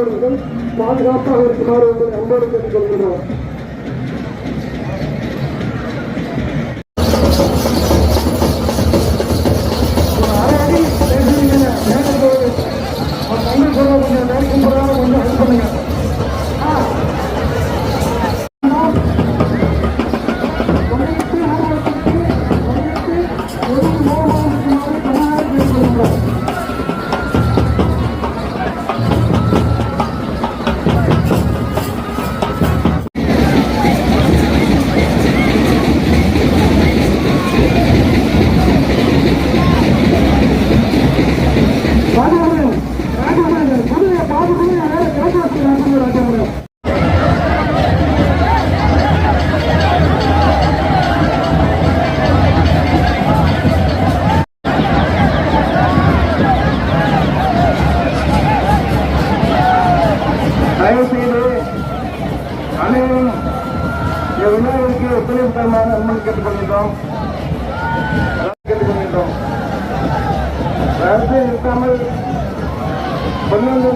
நண்பர்கள் பாதுகாப்பாக இருக்குமாறு உங்களை அன்போடு கேட்டுக்கொள்கிறோம் அனைவரும் இந்த விழாவிற்கு ஒத்துழைப்பு தருமாறு அன்பு கேட்டுக்கொள்கின்றோம்? கேட்டுக்கொள்கின்றோம்? அரசு இருக்காமல் பன்னெண்டு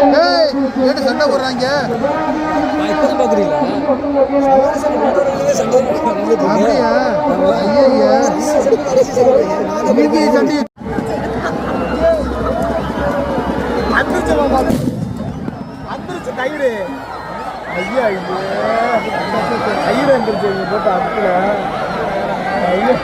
ஏட்டு சண்டை போடுறாங்க? அப்படியா? ஐயா இன்னைக்கு சண்டை வந்துருச்சு கயிறு ஐயா இது கயிறு. வந்துருச்சு போட்டு அத்துல ஐயா.